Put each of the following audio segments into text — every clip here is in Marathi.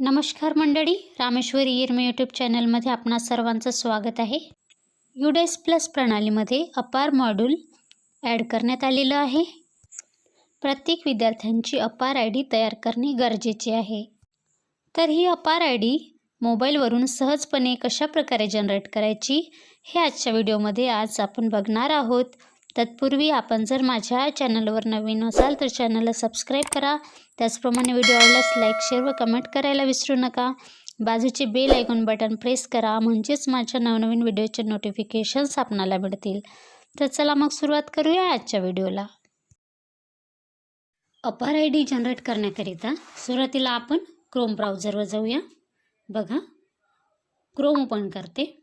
नमस्कार मंडळी रामेश्वरी येरमे यूट्यूब चॅनलमध्ये आपणा सर्वांचं स्वागत आहे. युडेस प्लस प्रणालीमध्ये अपार मॉड्यूल ॲड करण्यात आलेलं आहे. प्रत्येक विद्यार्थ्यांची अपार आय डी तयार करणे गरजेचे आहे. तर ही अपार आय डी मोबाईलवरून सहजपणे कशा प्रकारे जनरेट करायची हे आजच्या व्हिडिओमध्ये आज आपण बघणार आहोत. तत्पूर्वी आपण जर माझ्या चॅनलवर नवीन असाल तर चॅनलला सबस्क्राईब करा. त्याचप्रमाणे व्हिडिओ आवडल्यास लाईक शेअर व कमेंट करायला विसरू नका. बाजूचे बेल ऐकून बटन प्रेस करा म्हणजेच माझ्या नवनवीन व्हिडिओचे नोटिफिकेशन्स आपणाला मिळतील. तर चला मग सुरुवात करूया आजच्या व्हिडिओला. अपार आय डी जनरेट करण्याकरिता सुरुवातीला आपण क्रोम ब्राउझरवर जाऊया. बघा. क्रोम ओपन करते.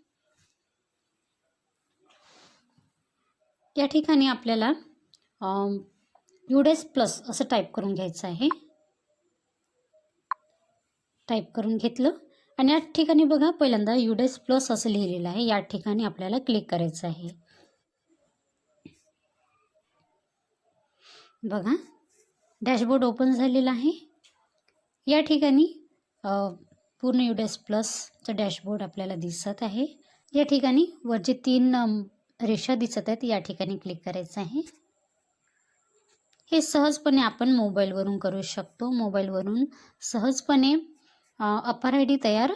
या ठिकाणी आपल्याला युडेस प्लस असं टाईप करून घ्यायचं आहे. टाईप करून घेतलं. आणि या ठिकाणी बघा पहिल्यांदा युडेस प्लस असं लिहिलेलं आहे. या ठिकाणी आपल्याला क्लिक करायचं आहे. बघा डॅशबोर्ड ओपन झालेला आहे. या ठिकाणी पूर्ण युडेस प्लसचं डॅशबोर्ड आपल्याला दिसत आहे. या ठिकाणी वरचे तीन रेषा दिसत आहेत. या ठिकाणी क्लिक करायचं आहे. हे सहजपणे आपण मोबाईलवरून करू शकतो. मोबाईलवरून सहजपणे अपार आय डी तयार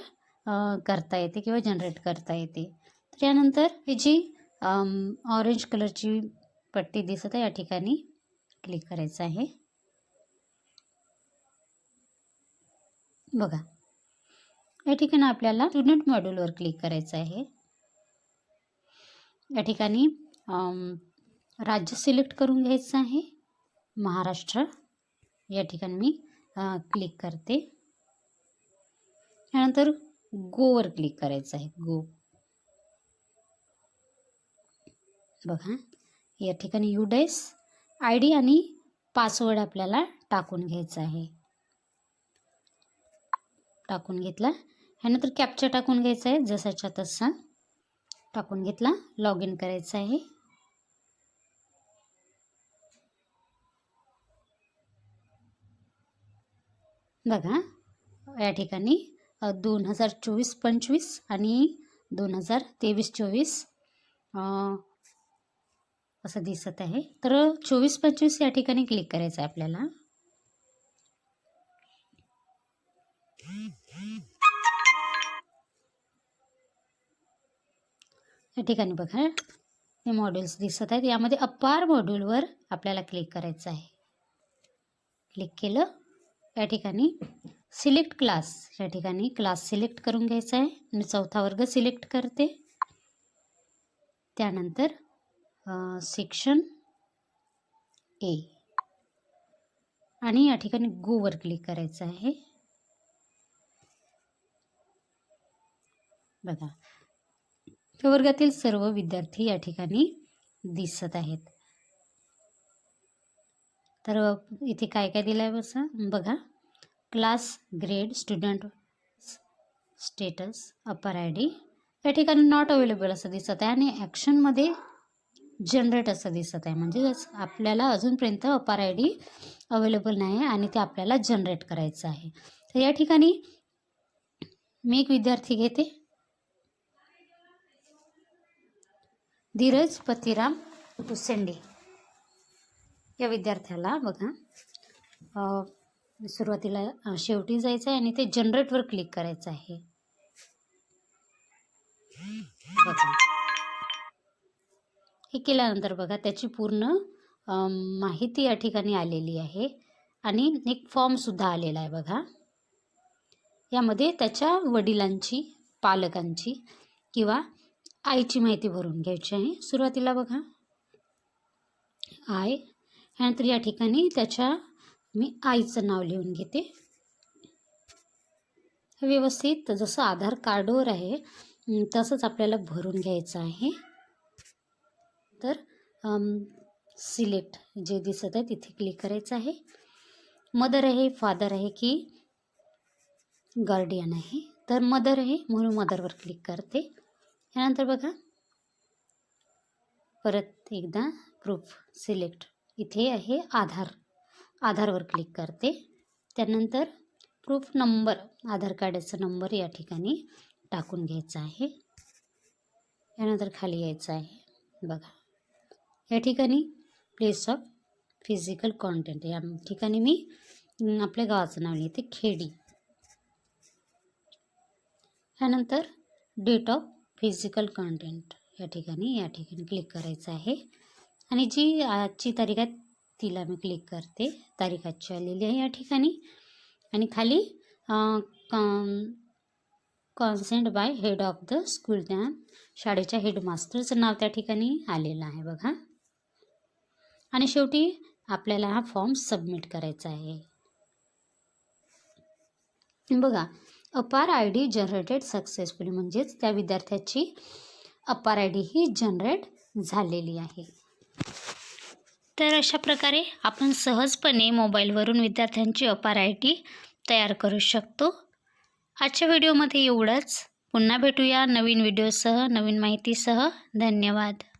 करता येते किंवा जनरेट करता येते. त्यानंतर ही जी ऑरेंज कलरची पट्टी दिसत आहे या ठिकाणी क्लिक करायचं आहे. बघा. या ठिकाणी आपल्याला स्टुडंट मॉड्यूलवर क्लिक करायचं आहे. या ठिकाणी राज्य सिलेक्ट करून घ्यायचं आहे. महाराष्ट्र या ठिकाणी मी क्लिक करते. त्यानंतर गोवर क्लिक करायचं आहे. गो बघा या ठिकाणी युडेस आय डी आणि पासवर्ड आपल्याला टाकून घ्यायचा आहे. टाकून घेतला. ह्यानंतर कॅप्चर टाकून घ्यायचा आहे जसाच्या तसा. टाकून घेतला. लॉग इन करायचं आहे. बघा या ठिकाणी दोन हजार चोवीस पंचवीस आणि दोन हजार तेवीस चोवीस असं दिसत आहे. तर चोवीस पंचवीस या ठिकाणी क्लिक करायचं आहे आपल्याला. या ठिकाणी बघा. हे मॉड्यूल्स दिसत आहेत. यामध्ये अपार मॉड्यूलवर आपल्याला क्लिक करायचं आहे. क्लिक केलं. या ठिकाणी सिलेक्ट क्लास या ठिकाणी क्लास सिलेक्ट करून घ्यायचा आहे. मी चौथा वर्ग सिलेक्ट करते. त्यानंतर सेक्शन ए आणि या ठिकाणी गोवर क्लिक करायचं आहे. बघा. वर्गातील सर्व विद्यार्थी या ठिकाणी दिसत आहेत. तर इथे काय काय दिलं आहे असं बघा. Class grade student status APAAR I D. या ठिकाणी नॉट अवेलेबल असं दिसत आहे आणि ॲक्शनमध्ये जनरेट असं दिसत आहे. म्हणजे आपल्याला अजूनपर्यंत अपार आय डी अवेलेबल नाही आहे आणि ते आपल्याला जनरेट करायचं आहे. तर या ठिकाणी मी एक विद्यार्थी घेते. धीरज पतिराम उसेंडे या विद्यार्थ्याला बघा सुरुवातीला शेवटी जायचं आहे आणि ते जनरेटवर क्लिक करायचं आहे. बघा. हे केल्यानंतर बघा त्याची पूर्ण माहिती या ठिकाणी आलेली आहे आणि एक फॉर्मसुद्धा आलेला आहे बघा. यामध्ये त्याच्या वडिलांची पालकांची किंवा आईची माहिती भरून घ्यायची आहे. सुरुवातीला बघा. आय. यानंतर या ठिकाणी त्याच्या मी आईचं नाव लिहून घेते. व्यवस्थित जसं आधार कार्डवर आहे तसंच आपल्याला भरून घ्यायचं आहे. तर सिलेक्ट जे दिसत आहे तिथे क्लिक करायचं आहे. मदर आहे फादर आहे की गार्डियन आहे. तर मदर आहे म्हणून मदरवर क्लिक करते. यानंतर बघा. परत एकदा प्रूफ सिलेक्ट इथे आहे आधार. आधारवर क्लिक करते. त्यानंतर प्रूफ नंबर आधार कार्डाचा नंबर या ठिकाणी टाकून घ्यायचा आहे. यानंतर खाली यायचं आहे. बघा. या ठिकाणी प्लेस ऑफ फिजिकल कॉन्टेंट या ठिकाणी मी आपल्या गावाचं नाव लिहिते. खेडी. यानंतर डेट ऑफ फिजिकल कॉन्टेंट या ठिकाणी या ठिकाणी क्लिक करायचं आहे. आणि जी आजची तारीख आहे तिला मी क्लिक करते. तारीख आजची आलेली आहे या ठिकाणी. आणि खाली consent by head of the school त्या शाळेच्या हेडमास्टरचं नाव त्या ठिकाणी आलेलं आहे बघा. आणि शेवटी आपल्याला हा फॉर्म सबमिट करायचा आहे. बघा अपार आय डी जनरेटेड सक्सेसफुली म्हणजेच त्या विद्यार्थ्याची अपार आय डी ही जनरेट झालेली आहे. तर अशा प्रकारे आपण सहजपणे मोबाईलवरून विद्यार्थ्यांची अपार आय डी तयार करू शकतो. आजच्या व्हिडिओमध्ये एवढंच. पुन्हा भेटूया नवीन व्हिडिओसह नवीन माहितीसह. धन्यवाद.